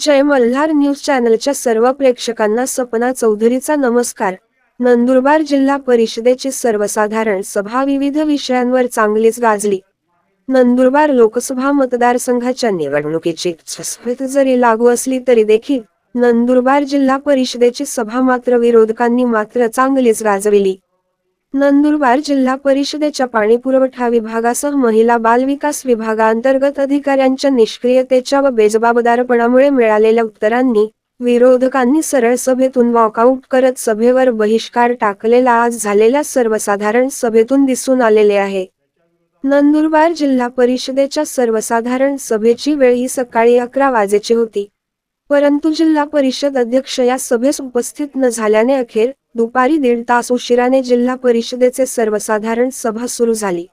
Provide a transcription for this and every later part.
जय Malhar news चॅनलच्या सर्व प्रेक्षकांना सपना चौधरीचा नमस्कार. नंदुरबार जिल्हा परिषदेची सर्वसाधारण सभा विविध विषयांवर चांगलीच गाजली. नंदुरबार लोकसभा मतदारसंघाच्या निवडणुकीची स्फूर्त जरी लागू असली तरी देखील नंदुरबार जिल्हा परिषदेची सभा मात्र विरोधकांनी मात्र चांगलीच गाजविली. नंदुरबार जिल्हा परिषदेच्या पाणीपुरवठा विभागासह महिला बालविकास विभागांतर्गत अधिकाऱ्यांच्या निष्क्रियतेच्या व बेजबाबदारपणामुळे मिळालेल्या उत्तरांनी विरोधकांनी सरळ सभेतून वॉकआउट करत सभेवर बहिष्कार टाकलेला आज झालेल्या सर्वसाधारण सभेतून दिसून आलेले आहे. नंदुरबार जिल्हा परिषदेच्या सर्वसाधारण सभेची वेळ ही सकाळी अकरा वाजेची होती. परंतु जिल्हा परिषद अध्यक्ष या सभेस उपस्थित न झाल्याने अखेर दुपारी दीड तास उशिराने जिल्हा परिषदेचे सर्वसाधारण सभा सुरू झाली.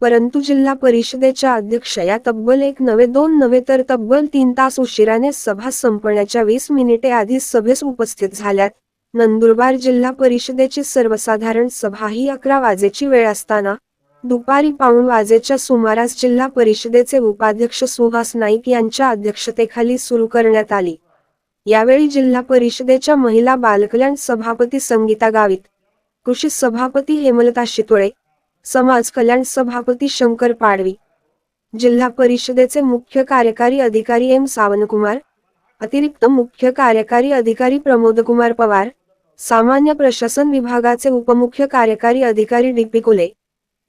परंतु जिल्हा परिषदेच्या अध्यक्ष या तब्बल एक नवे दोन नवे तर तब्बल तीन तास उशिराने सभा संपण्याच्या वीस मिनिटे आधी सभेस उपस्थित झाल्यात. नंदुरबार जिल्हा परिषदेची सर्वसाधारण सभा ही अकरा वाजेची वेळ असताना दुपारी पाऊण वाजेच्या सुमारास जिल्हा परिषदेचे उपाध्यक्ष सुहास नाईक यांच्या अध्यक्षतेखाली सुरू करण्यात आली. यावेळी जिल्हा परिषदेच्या महिला बालकल्याण सभापती संगीता गावित कृषी सभापती हेमलता शितोळे समाज कल्याण सभापती शंकर पाडवी जिल्हा परिषदेचे मुख्य कार्यकारी अधिकारी एम सावनकुमार अतिरिक्त मुख्य कार्यकारी अधिकारी प्रमोदकुमार पवार सामान्य प्रशासन विभागाचे उपमुख्य कार्यकारी अधिकारी डी पी कुले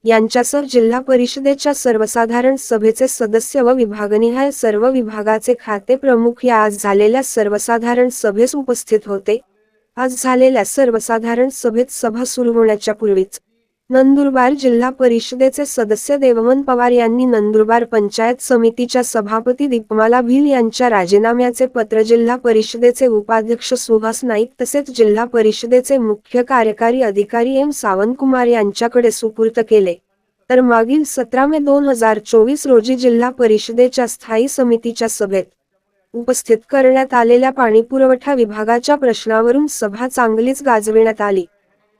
यांच्यासह जिल्हा परिषदेच्या सर्वसाधारण सभेचे सदस्य व विभागनिहाय सर्व विभागाचे खाते प्रमुख या आज झालेल्या सर्वसाधारण सभेस उपस्थित होते. आज झालेल्या सर्वसाधारण सभेत सभा सुरू होण्याच्या पूर्वीच नंदुरबार जिल्हा परिषदेचे सदस्य देवमन पवार यांनी नंदुरबार पंचायत समितीच्या सभापती दीपमाला भिल यांच्या राजीनाम्याचे पत्र जिल्हा परिषदेचे उपाध्यक्ष सुहास नाईक तसेच जिल्हा परिषदेचे मुख्य कार्यकारी अधिकारी एम सावंतकुमार यांच्याकडे सुपूर्त केले. तर मागील सतरा मे दोन हजार चोवीस रोजी जिल्हा परिषदेच्या स्थायी समितीच्या सभेत उपस्थित करण्यात आलेल्या पाणीपुरवठा विभागाच्या प्रश्नावरून सभा चांगलीच गाजविण्यात आली.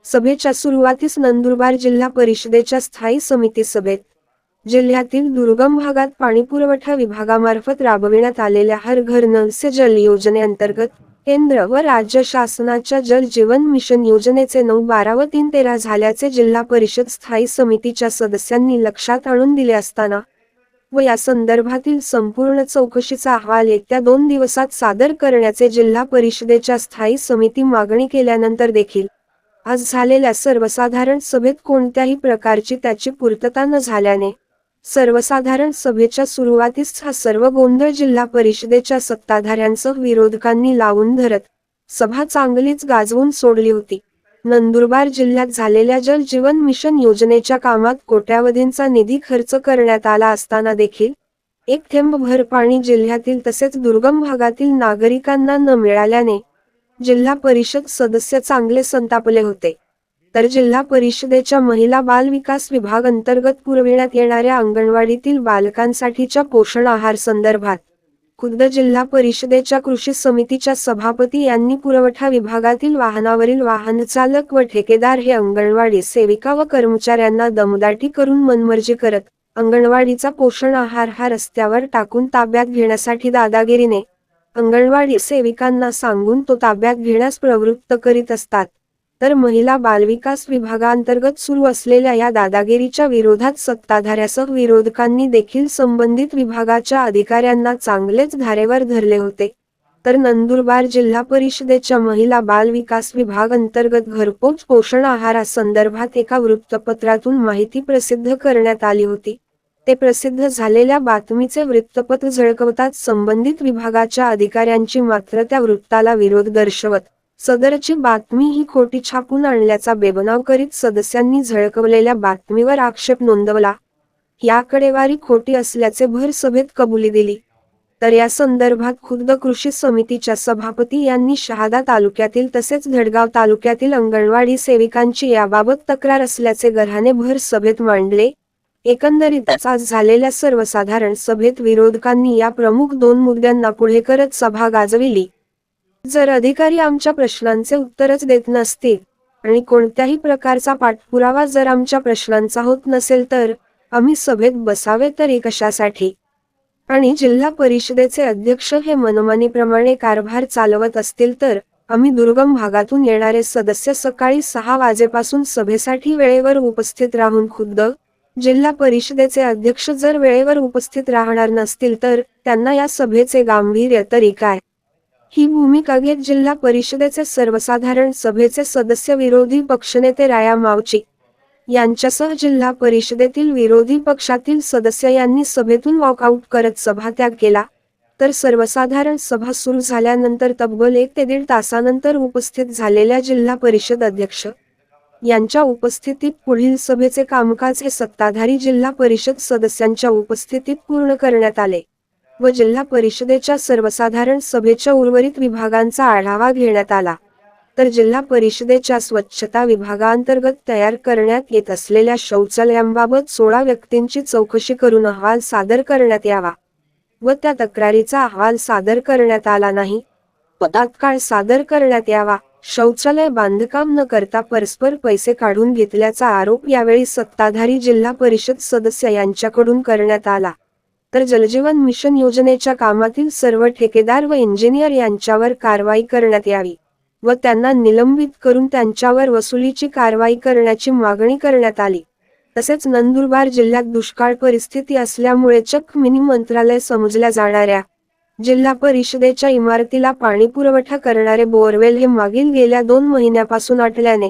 सभेच्या सुरुवातीस नंदुरबार जिल्हा परिषदेच्या स्थायी समिती सभेत जिल्ह्यातील दुर्गम भागात पाणीपुरवठा विभागामार्फत राबविण्यात आलेल्या हर घर नलसे जल योजनेअंतर्गत केंद्र व राज्य शासनाच्या जल जीवन मिशन योजनेचे नऊ बारा व तीन तेरा झाल्याचे जिल्हा परिषद स्थायी समितीच्या सदस्यांनी लक्षात आणून दिले असताना व या संदर्भातील संपूर्ण चौकशीचा अहवाल येत्या दोन दिवसात सादर करण्याचे जिल्हा परिषदेच्या स्थायी समिती मागणी केल्यानंतर देखील आज झालेल्या सर्वसाधारण सभेत कोणत्याही प्रकारची त्याची पूर्तता न झाल्याने सर्वसाधारण सभेच्या सुरुवातीस हा सर्व गोंधळ जिल्हा परिषदेच्या सत्ताधाऱ्यांसह विरोधकांनी लावून धरत सभा चांगलीच गाजवून सोडली होती. नंदुरबार जिल्ह्यात झालेल्या जल जीवन मिशन योजनेच्या कामात कोट्यावधींचा निधी खर्च करण्यात आला असताना देखील एक थेंब भर पाणी जिल्ह्यातील तसेच दुर्गम भागातील नागरिकांना न मिळाल्याने जिल्हा परिषद सदस्य चांगले संतापले होते. तर जिल्हा परिषदेच्या महिला बाल विकास विभाग अंतर्गत पुरविण्यात येणाऱ्या अंगणवाडीतील बालकांसाठीच्या पोषण आहार संदर्भात खुद्द जिल्हा परिषदेच्या कृषी समितीच्या सभापती यांनी पुरवठा विभागातील वाहनावरील वाहन चालक व ठेकेदार हे अंगणवाडी सेविका व कर्मचाऱ्यांना दमदाटी करून मनमर्जी करत अंगणवाडीचा पोषण आहार हा रस्त्यावर टाकून ताब्यात घेण्यासाठी दादागिरीने अंगणवाडी सेविकांना सांगून तो ताब्यात घेण्यास प्रवृत्त करीत असतात. तर महिला बालविकास विभागांतर्गत सुरू असलेल्या या दादागिरीच्या विरोधात सत्ताधाऱ्यासह विरोधकांनी देखील संबंधित विभागाच्या अधिकाऱ्यांना चांगलेच धारेवर धरले होते. तर नंदुरबार जिल्हा परिषदेच्या महिला बाल विकास विभाग अंतर्गत घरपोच पोषण आहारासंदर्भात एका वृत्तपत्रातून माहिती प्रसिद्ध करण्यात आली होती. ते प्रसिद्ध झालेल्या बातमीचे वृत्तपत्र झळकवतात. संबंधित विभागाच्या अधिकाऱ्यांची मात्र त्या वृत्ताला विरोध दर्शवत. सदरची बातमी ही खोटी छापून आणल्याचा बेबनाव करीत सदस्यांनी झळकवलेल्या बातमीवर आक्षेप नोंदवला. याकडेवारी खोटी असल्याचे भर सभेत कबुली दिली. तर या संदर्भात खुद्द कृषी समितीच्या सभापती यांनी शहादा तालुक्यातील तसेच धडगाव तालुक्यातील अंगणवाडी सेविकांची याबाबत तक्रार असल्याचे गरहाने भर सभेत मांडले. एकंदरीतच आज झालेल्या सर्वसाधारण सभेत विरोधकांनी या प्रमुख दोन मुद्द्यांना पुढे करत सभा गाजविली. जर अधिकारी आमच्या प्रश्नांचे उत्तरच देत नसतील आणि कोणत्याही प्रकारचा पाठपुरावा जर आमच्या प्रश्नांचा होत नसेल तर आम्ही सभेत बसावे तरी कशासाठी? आणि जिल्हा परिषदेचे अध्यक्ष हे मनमानीप्रमाणे कारभार चालवत असतील तर आम्ही दुर्गम भागातून येणारे सदस्य सकाळी सहा वाजेपासून सभेसाठी वेळेवर उपस्थित राहून खुद्द जिल्हा परिषदेचे अध्यक्ष जर वेळेवर उपस्थित राहणार नसतील तर त्यांना या सभेचे गांभीर्य तरी काय? ही भूमिका घेत जिल्हा परिषदेचे सर्वसाधारण सभेचे सदस्य विरोधी पक्षनेते राया मावची यांच्यासह जिल्हा परिषदेतील विरोधी पक्षातील सदस्य यांनी सभेतून वॉकआउट करत सभात्याग केला. तर सर्वसाधारण सभा सुरू झाल्यानंतर तब्बल एक ते दीड तासानंतर उपस्थित झालेल्या जिल्हा परिषद अध्यक्ष यांच्या उपस्थितीत पुढील सभेचे कामकाज हे सत्ताधारी जिल्हा परिषद सदस्यांच्या उपस्थितीत पूर्ण करण्यात आले व जिल्हा परिषदेच्या सर्वसाधारण सभेच्या उर्वरित विभागांचा आढावा घेण्यात आला. तर जिल्हा परिषदेच्या स्वच्छता विभागांतर्गत तयार करण्यात येत असलेल्या शौचालयांबाबत सोळा व्यक्तींची चौकशी करून अहवाल सादर करण्यात यावा व त्या तक्रारीचा अहवाल सादर करण्यात आला नाही. व तात्काळ सादर करण्यात यावा. शौचालय बांधकाम न करता परस्पर पैसे काढून घेतल्याचा आरोप यावेळी सत्ताधारी जिल्हा परिषद सदस्य यांच्याकडून करण्यात आला. तर जलजीवन मिशन योजनेच्या कामातील सर्व ठेकेदार व इंजिनियर यांच्यावर कारवाई करण्यात यावी व त्यांना निलंबित करून त्यांच्यावर वसुलीची कारवाई करण्याची मागणी करण्यात आली. तसेच नंदुरबार जिल्ह्यात दुष्काळ परिस्थिती असल्यामुळे चक मिनी मंत्रालय समजल्या जाणाऱ्या जिल्हा परिषदेच्या इमारतीला पाणी पुरवठा करणारे बोरवेल हे मागील गेल्या दोन महिन्यापासून आटल्याने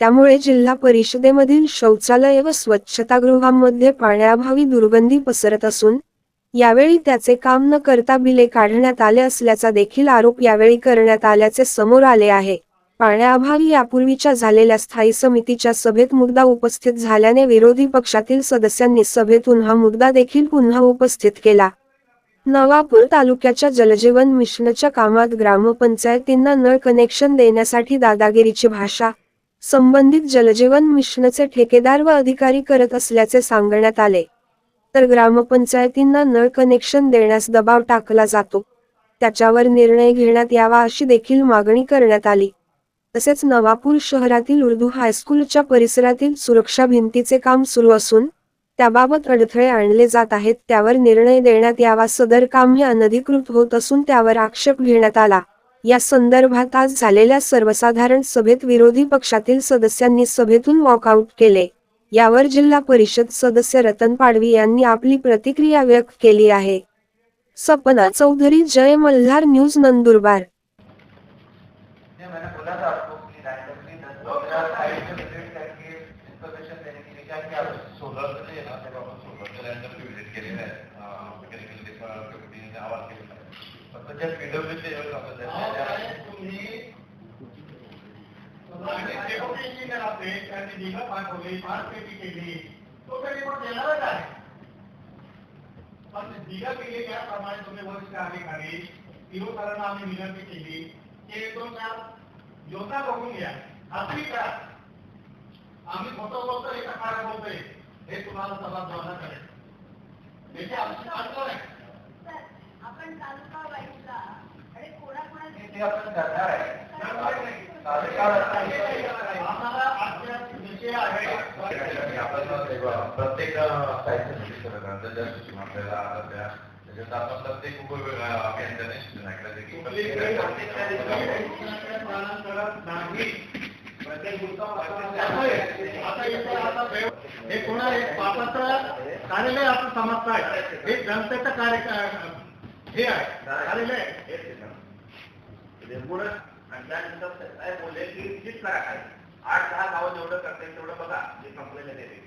त्यामुळे जिल्हा परिषदेमधील शौचालय व स्वच्छतागृहांमध्ये पाण्याअभावी दुर्गंधी पसरत असून यावेळी त्याचे काम न करता बिले काढण्यात आले असल्याचा देखील आरोप यावेळी करण्यात आल्याचे समोर आले आहे. पाण्याअभावी यापूर्वीच्या झालेल्या स्थायी समितीच्या सभेत मुद्दा उपस्थित झाल्याने विरोधी पक्षातील सदस्यांनी सभेतून हा मुद्दा देखील पुन्हा उपस्थित केला. नवापूर तालुक्याच्या जलजीवन मिशनच्या कामात ग्रामपंचायतींना नळ कनेक्शन देण्यासाठी दादागिरीची भाषा संबंधित जलजीवन मिशनचे ठेकेदार व अधिकारी करत असल्याचे सांगण्यात आले. तर ग्रामपंचायतींना नळ कनेक्शन देण्यास दबाव टाकला जातो. त्याच्यावर निर्णय घेण्यात यावा अशी देखील मागणी करण्यात आली. तसेच नवापूर शहरातील उर्दू हायस्कूलच्या परिसरातील सुरक्षा भिंतीचे काम सुरू असून त्याबाबत अडथळे आणले जात आहेत त्यावर निर्णय देण्यात यावा सदर काम हे अनधिकृत होत असून त्यावर आक्षेप घेण्यात आला. या संदर्भात आज झालेल्या सर्वसाधारण सभेत विरोधी पक्षातील सदस्यांनी सभेतून वॉकआउट केले. यावर जिल्हा परिषद सदस्य रतन पाडवी यांनी आपली प्रतिक्रिया व्यक्त केली आहे. सपना चौधरी जय मल्हार न्यूज नंदुरबार ये मैंने बोला था आपको कि रैंडमली दस पंद्रह साइट पे विजिट करके इंफॉर्मेशन देने के लिए क्या क्या सोलर के ना तेव्हा आपण सोलरच्या लँडर विजिट केलेलं आहे मेकॅनिकल कमिटीने आवाज केलेला आहे फक्त ज्या पीडब्ल्यूचे आपण त्याच्या त्याप्रमाणे तुम्ही वरिष्ठ अधिकारी विरोधांना आम्ही विनंती केली की एक दोन चार योजना बघून घ्या खात्री करा आम्ही खोटं बोलतोय एका काय बोलतोय हे तुम्हाला सभागृहांना कळेल याची आमची अडचण आहे. आपण तालुका वाईजला आणि कोणाकोणाचे ते आपण करणार आहे. आणि प्रत्येक करायचं आपल्याला त्या त्याच्यात आपण प्रत्येक हे कोणा एक पापाचं कार्यालय आपण समजताय हे जनतेचं कार्य हे आहे कार्यालय आणि त्यानंतर काय बोलले की नीट करा काय आठ दहा गावं जेवढं करता येईल तेवढं बघा जे कंप्लेंट येते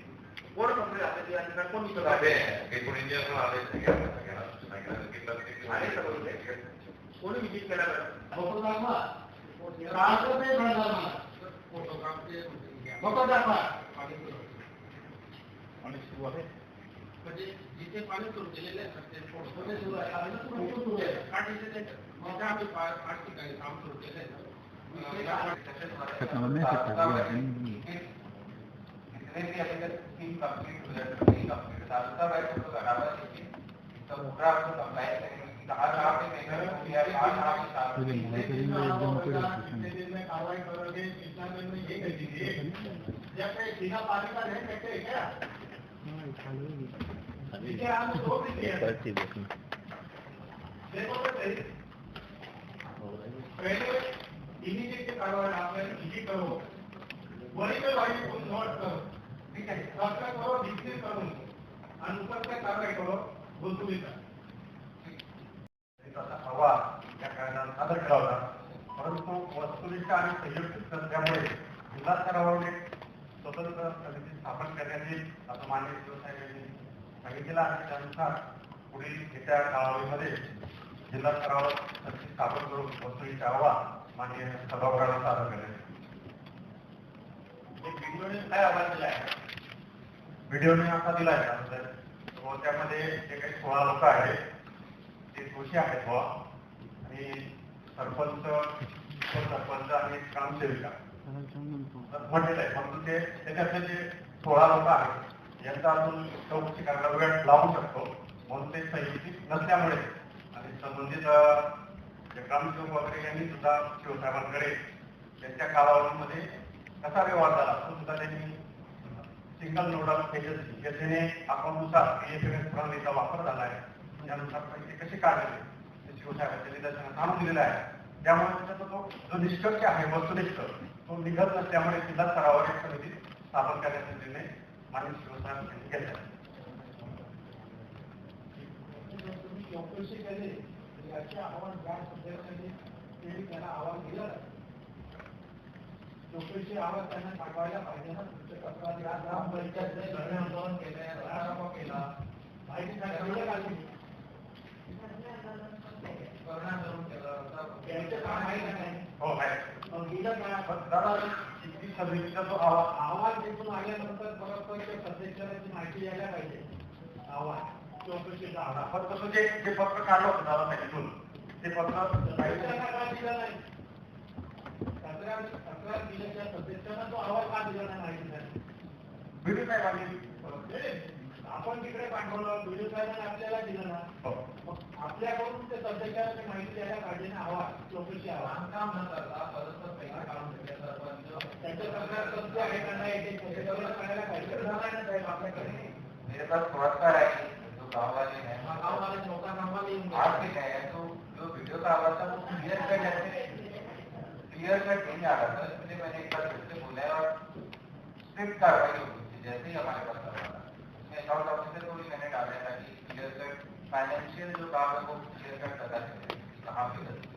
कोण कंप्लेंट आपल्या या ठिकाणी कोण विचारलं? एकूण इंजिनियर पण आले सगळ्यांना सगळ्यांना सूचना केल्या की प्रत्येक आणि सगळं कोणी विजिट केला बरं? फोटो दाखवा सहाशे ते हजार फोटो दाखवा म्हणजे जिथे पाणी सुरू केलेले आहे ते फोटो सुरू आहे आणि फोटो सुरू आहे काढलेले ते मग आम्ही पा- पाच ठिकाणी काम सुरू केले कितने भी अगर स्कीम कंप्लीट हो जाए तो नहीं कंप्लीट तालुका वाइज तो लगावा चाहिए तो पूरा आपको कंप्लाइंस करेंगे कहाँ कहाँ पे पेमेंट हो गया कहाँ कहाँ पे साफ कितने दिन में कार्रवाई करोगे कितना दिन में ये कर दीजिए जब पे सीधा पानी का रेट कहते हैं क्या ठीक है हम दो दिन देखो तो सही। कारवाई इजी करो को नोट करो ठीक आहे करो करो आणि कारवाई करो या कारणाने सादर परंतु वस्तुनिष्ठ आणि संयुक्त सध्यामुळे जिल्हा स्तरावर एक स्वतंत्र समिती स्थापन करण्यात येईल असं मान्य शिवसाहेबांनी सांगितलेलं आहे त्यानुसार पुढील येत्या कालावधीमध्ये जिल्हा स्तरावर स्थापन करून वस्तुनिष्ठ अहवाल मान्य सभागृहाला सादर एक व्हिडिओने काय आवाज दिला आहे व्हिडिओने असा दिला आहे व त्यामध्ये जे काही सोळा लोक आहेत ते दोषी आहेत बुवा. आणि सरपंच सरपंच आणि ग्रामसेविका. म्हटलेलं आहे परंतु ते त्याच्यातले जे सोळा लोक आहेत यांचा अजून चौकशी करायला वेळ लागू शकतो. म्हणून ते संयुक्त नसल्यामुळे आणि संबंधित अं, जे वगैरे यांनी सुद्धा शिवसाहेबांकडे त्यांच्या कालावधीमध्ये कसा व्यवहार झाला तो सुद्धा त्यांनी सिंगल नोडल एजन्सी योजने अकाउंटनुसार पीएफएमएस प्रणालीचा वापर झाला आहे त्यानुसार पैसे कसे काढले ते शिवसाहेबांच्या निदर्शनात आणून दिलेलं आहे. त्यामुळे त्याचा तो जो निष्कर्ष आहे वस्तुनिष्ठ तो निघत नसल्यामुळे जिल्हा स्तरावर एक समिती स्थापन करण्याचा निर्णय माननीय शिवसाहेब यांनी घेतला. आहे. तुम्ही चौकशी केली याचे अहवाल ग्राम सदस्यांनी ते त्यांना अहवाल दिला. चौकशी अहवाल त्यांना पाठवायला पाहिजे ना. तुमच्या तक्रारी आज ग्रामपंचायत धरणे आंदोलन केले राजीनामा केला. माहिती सांगितलं का हो आहे. मग दिलं का? पण दादा ती समितीचा जो अहवाल अहवाल तिथून आल्यानंतर परत सदस्याची माहिती यायला पाहिजे. अहवाल आपण तसं जे जे पत्र काढलं होतं दादा तिथून ते पत्र आपण तिकडे पाठवलं व्हिडिओ साहेबांनी आपल्याला दिलं ना आपल्याकडून ते सध्याच्या माहिती द्यायला पाहिजे ना आवाज. चौकशी आवाज काम न करता परत पैसे काढून घेतले त्यांच्या तक्रार सत्य आहे का नाही ते सदस्याला पाहिजे झालाय ना मेरे पास पुरस्कार जो गाँव वाले हैं गाववाले लोकांना आम्हाला येऊन आज के तो जो वीडियो का आवाज़ था वो क्लियर कट ऐसे क्लियर कट नहीं आ रहा था इसलिए मैंने एक बार फिर से बोला है और स्ट्रिक्ट कार्रवाई होगी थी जैसे ही हमारे पास करवा उसमें अकाउंट ऑफिसर को भी मैंने डाला था कि क्लियर कट फाइनेंशियल जो काम है वो क्लियर कट पता चले कहाँ पे गलती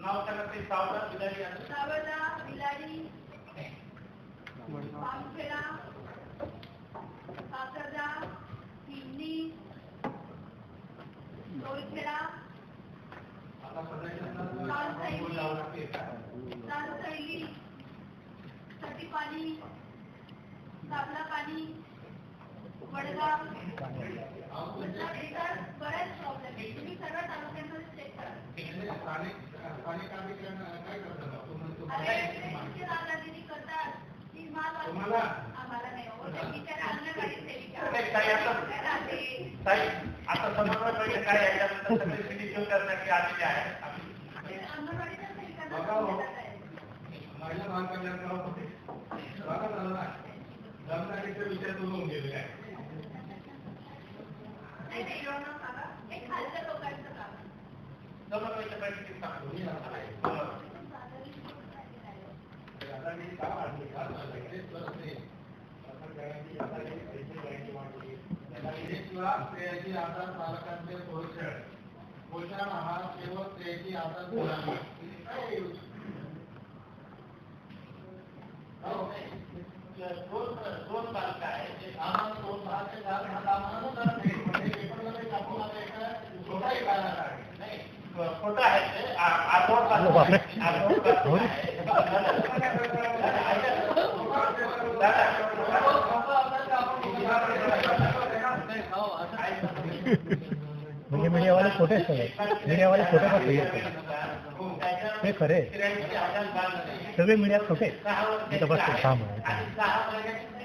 नाव त्याला ते सावधान बिलाडी आहे. सावळा बिलाडी पामखेडा काकरदा किडनी टोळखेडा आता सदस्यांना बोलून लावं लागते चालसैली साठी पाणी साबला पाणी वडगाव इतर बऱ्याच प्रॉब्लेम आहे तुम्ही सर्व तालुक्यांमध्ये चेक करा स्थानिक स्थानिक नागरिकांना काय करतात तुम्ही अरे तुम्हाला इतकी दादागिरी करतात की माल वाचतो. तुम्हाला? आम्हाला नाही आता- समन्वय पहिले काय आहे याच्यानंतर सगळे करण्याचे आलेले आम्ही सेविकांना बघा हो. आहे. महिला कल्याण करत होते बघा झालं ना जमनाटीचे विषय सोडून गेलेले आहे नाही, नाही, एवढं नका सांगा. हे खालच्या लोकांचं काम आहे. समन्वयाच्या बैठकीत सांगतो. तुम्ही आता नाही. पण दादागिरी करून राहिली नाही. आता मी का वाढली? का वाढली? तेच करत नाही. आता गॅरंटी, आता हे पैसे गॅरंटी वाढली. एक लाख त्र्याऐंशी हजार बालकांचे पोषण पोषण आहार केवळ मुलांना काय आहे? अहो, दोन दोन बालक आहेत. आम्हाला दोन दहा ते दहा दहा आम्हाला जर नाही, पेपरमध्ये टाकून आता एका छोटाही बालक आहे. नाही. खोटं आहे ते. आ- आ- दोन म्हणजे मीडियावाले खोटे सगळे मीडियावाले खोटे का सगळे ते खरे सगळे मीडिया खोटे आहेत. इथं बस काम आहे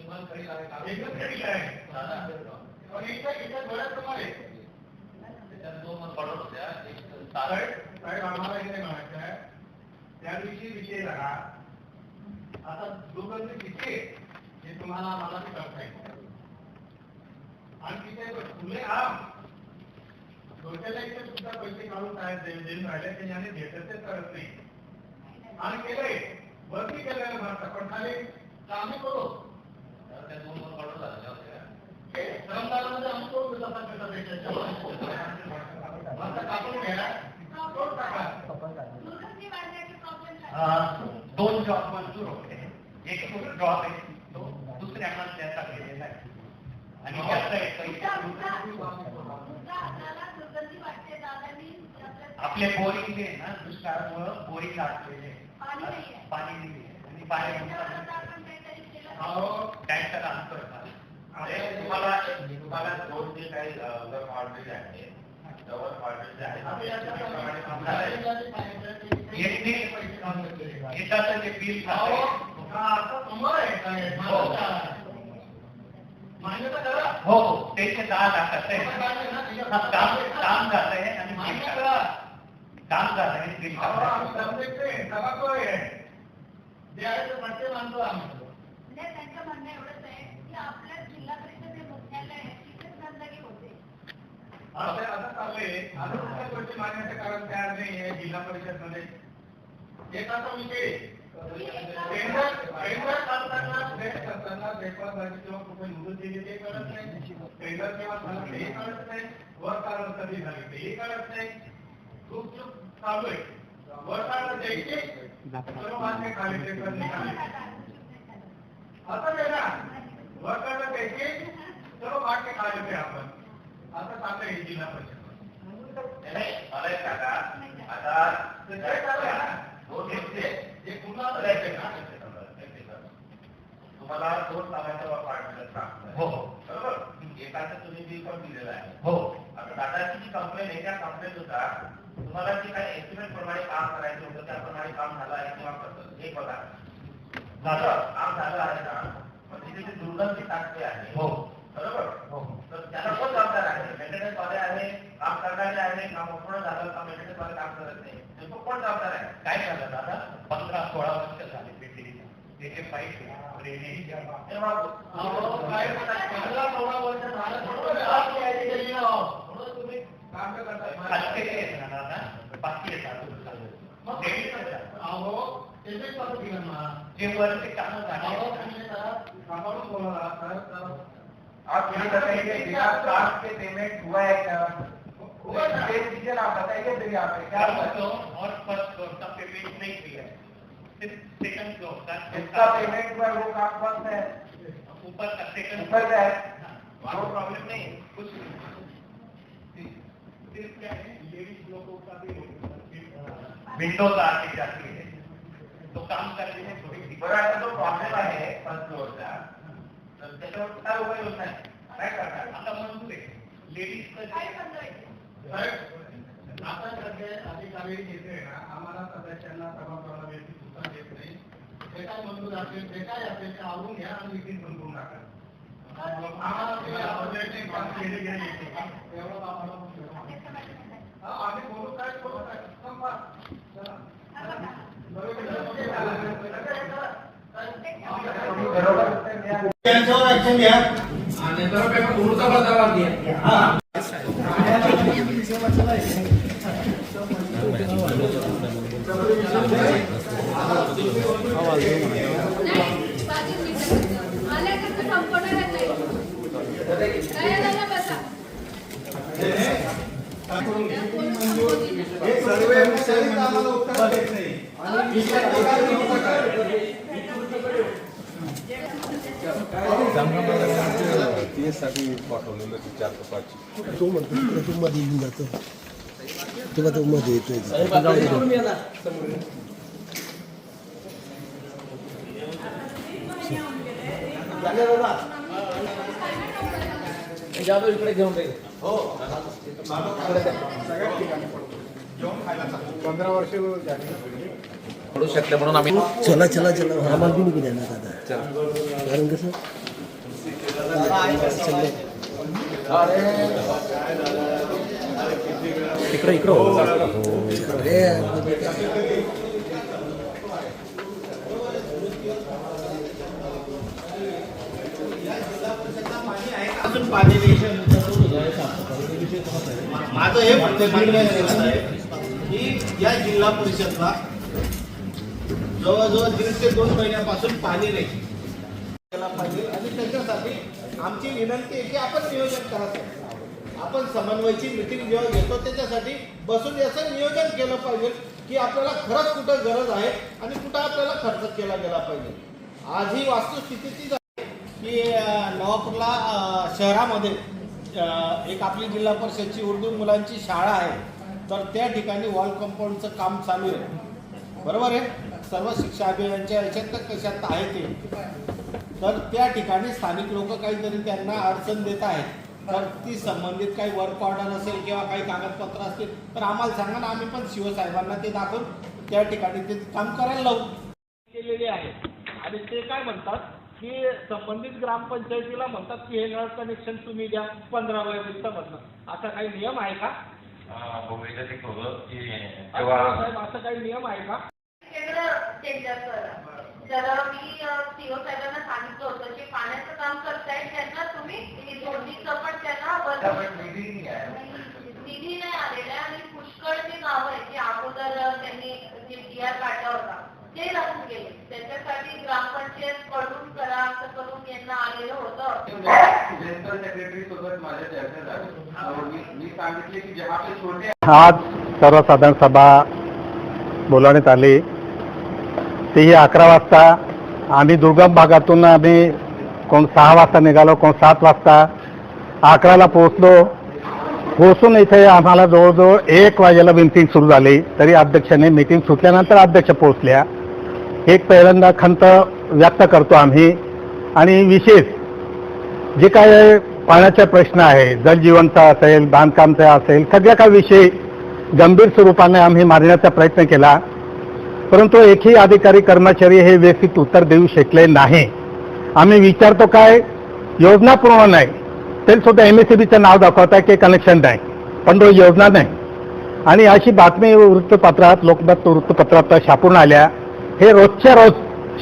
एकच खेळी आहे पण साहेब आम्हाला म्हणायचं आहे. त्या दिवशी विषय झाला. आता दुर्गंधी किती हे तुम्हाला मला ते करता येईल आणि तिथे फुले आम. डोक्याला इथे सुद्धा पैसे काढून काय देऊन राहिले ते याने भेटत ते करत नाही. आणि केलंय. वरती केलेलं म्हणतात पण खाली आम्ही करू. हे श्रमदानामध्ये आम्ही करू जसा कसा भेटायचा आता कापून घ्या करून टाका दुर्गंधी वाढण्याचे प्रॉब्लेम काय अं, दोन जॉब मंजूर होते एक जॉब आहे तो दुसऱ्यांना त्याचा केलेला आहे आणि त्याचा एक तुमचा तुमचा तुमचा आपल्याला दुर्गंधी वाटते दादांनी आपल्या- आपले बोरिंग जे आहे ना दुष्काळामुळं बोरिंग आटलेले आहे. पाणी नाहीये. पाणी नाही आहे. आणि पाणी त्याच्यावर आता आपण काहीतरी केलं अहो टँकर आणतोय अरे तुम्हाला तुम्हाला दोन जे काही जर ऑर्डर आहे जवळ ऑर्डर जे आहे आम्ही याच्या त्याप्रमाणे काम करायचं. प्रमाणे यांनी पैसे काढून घेतलेले आहे. एकाचं जे बिल अहो, खाते हा आता तुम्हाला आहे काय? मान्यता मान्यता करा हो हो त्याचे दहा लाखाचं आहे हा, काम काम झालंय आणि बिल मान्य खाते. करा काम झालंय आणि बिल अहो, आम्ही खाते. समजत नाही, तबाखू आहे. जे आहे ते पट्टे मानतो आम्ही म्हणजे त्यांचं म्हणणं एवढंच आहे की आपल्या जिल्हा परिषद हे मुख्यालय आहे तिथेच गंदगी होते. आता आता कुठल्या गोष्टी मागण्याचं कारण तयार नाही आहे जिल्हा परिषदमध्ये एकाचा विषय. केंद्र केंद्र सरकारला किंवा कुठे निवडून दिली ते कळत नाही. केंद्र केव्हा झालं कळत नाही. वर कारण कधी कळत नाही. खूप चूक चालू आहे. वर कारण द्यायचे सर्व मान्य खाली ते आता ते ना वर कारण द्यायचे सर्व मान्य खाली ते आपण आता चाललंय हे जिल्हा परिषद नाही, मला एक सांगा आता ते काय चालू आहे ना दोन गोष्टी आहेत. हे पुन्हा मला एक सांगा, एक सांगा. तुम्हाला दोन लाभाच्या पार्टनर सांगतोय. हो हो बरोबर एकाचं तुम्ही बिल पण दिलेलं आहे हो आता दादाची जी कंप्लेंट आहे त्या कंप्लेंटनुसार तुम्हाला जे काही एस्टिमेट प्रमाणे काम करायचं होतं त्याप्रमाणे काम झालं आहे किंवा कसं हे बघा झालं काम झालं आहे ना मग तिथे जी दुर्गंधी टाकते आहे हो. बरोबर? हो. तर त्याला कोण जबाबदार आहे? मेंटेनन्स वाले आहे काम करणारे आहे काम पूर्ण झालं का मेंटेनन्स वाले काम करत नाही? तो कोण जबाबदार आहे? काय झालं दादा? पंधरा सोळा वर्ष झाले पेटीला त्याचे पाईप हे म्हणतात, पंधरा सोळा वर्ष झालं, काम करताय. बाकी येतात अहो, आप ये बताइए बिना काम के पेमेंट हुआ है क्या हुआ। ये डीटेल आप बताइए फिर यहाँ पे क्या और फ़र्स्ट फ्लोर का पेमेंट नहीं किया सिर्फ़ सेकंड फ्लोर का जिसका पेमेंट हुआ वो काम बंद है ऊपर का सेकंड ऊपर का है वो प्रॉब्लम नहीं है, कुछ सिर्फ़ क्या है लेडीज़ लोगों का भी विंडोज़ आके जाती है तो काम करने में थोड़ी बरं आता जो प्रॉब्लेम आहे फ़र्स्ट फ्लोअरचा तर त्याच्यावर काय उपाययोजना आहे काय करणार आता मंजूर आहे लेडीज़ आता सध्या अधिकारी येते ना आम्हाला सदस्यांना सभागृहाला व्यक्ती सूचना देत नाही जे काय मंजूर असेल जे काय असेल ते आवडून घ्या आणि मीटिंग बंद करून टाका आम्हाला ते ऑब्जेक्टिव्ह काम केले गेले? एवढं आम्हाला त्यांच्यावर ऍक्शन घ्या आल्यानंतर संपवणार नाही काय झालं बसा हे सर्व विषयी आम्हाला उत्तर देत नाही साठी पाठवलेलं ती चार पाचची तो म्हणतो तिकडे तो मध्ये येऊन जातो तेव्हा तो मध्ये येतोय पडू शकले म्हणून आम्ही चला चला. चला. आम्हाला बी निघू द्या ना दादा कारण कसं इकडे इकडं हो. अरे अजून पाणी माझं हे की या जिल्हा परिषदला जवळजवळ दीड ते दोन महिन्यापासून पाणी नाही आमची विनंती आहे की आपण नियोजन करायचं. आपण समन्वयची मिटिंग जेव्हा घेतो त्याच्यासाठी बसून याचं नियोजन केलं पाहिजे की आपल्याला खरंच कुठं गरज आहे आणि कुठं आपल्याला खर्च केला गेला पाहिजे. आज ही वास्तुस्थिती तीच आहे की नवापूरला शहरामध्ये एक आपली जिल्हा परिषदची उर्दू मुलांची शाळा आहे. तर त्या ठिकाणी वॉल कंपाऊंडचं काम चालू आहे. बरोबर आहे? सर्व शिक्षा अभियानाच्या याच्यात तर कशात आहे ते. तर त्या ठिकाणी स्थानिक लोक काहीतरी त्यांना अडचण देत आहेत. तर ती संबंधित काही वर्क ऑर्डर असेल किंवा काही कागदपत्र असतील तर आम्हाला सांगा ना आम्ही पण शिवसाहेबांना ते दाखवून त्या ठिकाणी ते काम करायला लावू. केलेले आहे. आणि ते काय म्हणतात की संबंधित ग्रामपंचायतीला म्हणतात की हे नळ कनेक्शन तुम्ही द्या पंधरा मधनं असा काही नियम आहे का? साहेब असा काही नियम आहे का? जर मी सीओ साहेबांना सांगितलं होतं की पाण्याचं काम करतायत त्यांना तुम्ही हे जोडणीचं पण त्यांना निधी नाही आहे. निधी नाही आलेला आणि पुष्कळ जे गाव आहे जे अगोदर त्यांनी जे आर काढला होता ते राहून गेले. त्याच्यासाठी ग्रामपंचायत कडून करा असं करून यांना आलेलं होतं. जनरल सेक्रेटरी सोबत माझ्या चर्चा झाली. मी सांगितले की जेव्हा आपले छोटे आज सर्वसाधारण सभा बोलावण्यात आली. तेही अकरा वाजता. आम्ही दुर्गम भागातून आम्ही कोण सहा वाजता निघालो कोण सात वाजता. अकराला पोहोचलो. पोहोचून इथे आम्हाला जवळजवळ एक वाजेला मिटिंग सुरू झाली. तरी अध्यक्षाने मिटिंग सुटल्यानंतर अध्यक्ष पोहोचल्या. एक पहिल्यांदा खंत व्यक्त करतो आम्ही. आणि विशेष जे काय पाण्याचे प्रश्न आहे जलजीवनचा असेल बांधकामचा असेल सगळ्या काही विषय गंभीर स्वरूपाने आम्ही मारण्याचा प्रयत्न केला. परंतु एकही अधिकारी कर्मचारी हे व्यवस्थित उत्तर देऊ शकले नाही. आम्ही विचारतो काय? योजना पूर्ण नाही. तरी सुद्धा एम एस सी बीचं नाव दाखवत की कनेक्शन नाही. पण तो योजना नाही. आणि अशी बातमी वृत्तपत्रात लोकमत वृत्तपत्रात छापून आल्या. हे रोजच्या रोज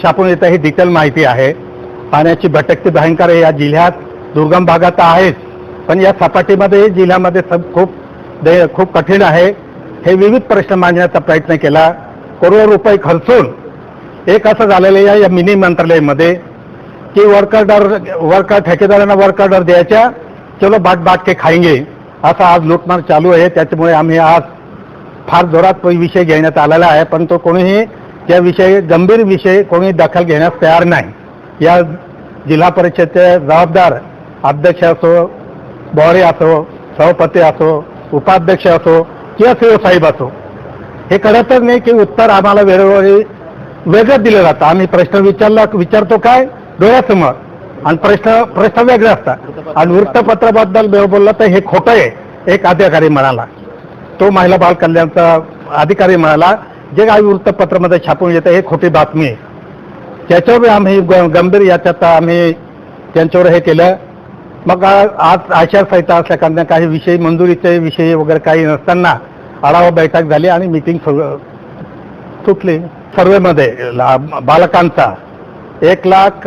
छापून येतं ही डिटेल माहिती आहे. पाण्याची भटकती भयंकर या जिल्ह्यात दुर्गम भागात आहेच. पण या सपाटीमध्ये जिल्ह्यामध्ये सब खूप दे खूप कठीण आहे. हे विविध प्रश्न मांडण्याचा प्रयत्न केला. करोड रुपये खर्चून एक असं झालेलं आहे या मिनी मंत्रालयामध्ये की वर्कर डर वर्कर ठेकेदारांना वर्कर डर द्यायच्या चलो बाट बाट के खाएंगे असा आज लूटमार चालू आहे. त्याच्यामुळे आम्ही आज फार जोरात विषय घेण्यात आलेला आहे पण तो कोणीही या विषयी गंभीर विषय कोणी दखल घेण्यास तयार नाही. या जिल्हा परिषदचे जबाबदार अध्यक्ष असो बॉरे असो सभापती असो उपाध्यक्ष असो किंवा सीओ साहेब असो हे कळतच नाही की उत्तर आम्हाला वेळोवेळी वेगळं दिलं जातं. आम्ही प्रश्न विचारला विचारतो काय? डोळ्यासमोर. आणि प्रश्न प्रश्न वेगळे असतात. आणि वृत्तपत्राबद्दल वेळ बोललं तर हे खोटं आहे. एक अधिकारी म्हणाला. तो महिला बाल कल्याणचा अधिकारी म्हणाला जे काही वृत्तपत्रामध्ये छापून येतं हे खोटी बातमी आहे. त्याच्यावर आम्ही गंभीर याच्यात आम्ही त्यांच्यावर हे केलं. मग आज आचारसंहिता असल्या कारणाने काही विषय मंजुरीचे विषय वगैरे काही नसताना आढावा बैठक झाली आणि मिटिंग सुटली. सर्वेमध्ये बालकांचा. एक लाख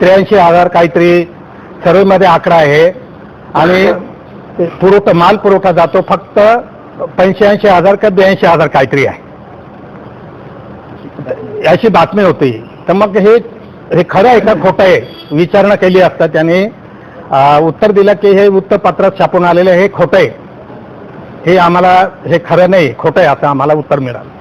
त्र्याऐंशी हजार काहीतरी सर्वेमध्ये आकडा आहे. आणि पुरवठा माल पुरवठा जातो फक्त पंच्याऐंशी हजार का ब्याऐंशी हजार काहीतरी आहे. अशी बातमी होती. तर मग हे हे खरं आहे का खोटं आहे? विचारणा केली असता त्याने. उत्तर दिलं की हे वृत्तपत्रात छापून आलेलं हे खोटं आहे. हे आम्हाला हे खरं नाही खोटं आहे असं आम्हाला उत्तर मिळालं.